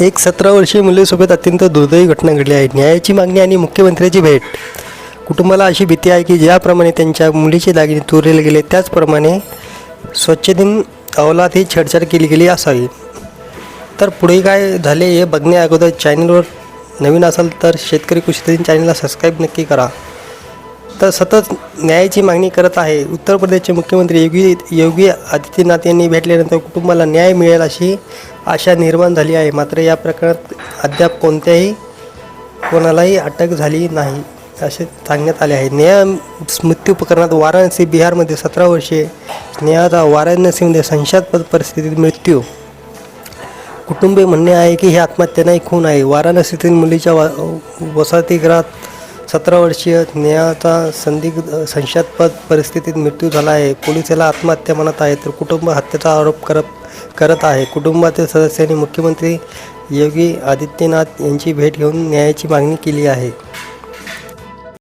एक सतरा वर्षीय मुलीसोबत अत्यंत दुर्दैवी घटना घडली आहे. न्यायाची मागणी आणि मुख्यमंत्र्याची भेट. कुटुंबाला अशी भीती आहे की ज्याप्रमाणे त्यांच्या मुलीचे दागिने चोरले गेले त्याचप्रमाणे स्वच्छतेन अवलात ही छेडछाड केली गेली असावी. तर पुढे काय झाले हे बघण्या अगोदर चॅनलवर नवीन असाल तर शेतकरी कृषी चॅनलला सबस्क्राईब नक्की करा. तर सतत न्यायाची मागणी करत आहे. उत्तर प्रदेशचे मुख्यमंत्री योगी योगी आदित्यनाथ यांनी भेटल्यानंतर कुटुंबाला न्याय मिळेल अशी आशा निर्माण झाली आहे. मात्र या प्रकरणात अद्याप कोणत्याही कोणालाही अटक झाली नाही असे सांगण्यात आले आहे. नेहा मृत्यू प्रकरणात वाराणसी बिहारमध्ये सतरा वर्षे नेहाचा वाराणसीमध्ये संशयास्पद परिस्थितीत मृत्यू. कुटुंबे म्हणणे आहे की हे आत्महत्या नाही खून आहे. वाराणसीतील मुलीच्या वा वसतिगृहात सतरा वर्षीय नेहाचा संदिग्ध संशयास्पद परिस्थितीत मृत्यू झाला आहे. पोलीस याला आत्महत्या म्हणत आहे तर कुटुंब हत्येचा आरोप करत करत आहे. कुटुंबातील सदस्यांनी मुख्यमंत्री योगी आदित्यनाथ यांची भेट घेऊन न्यायाची मागणी केली आहे.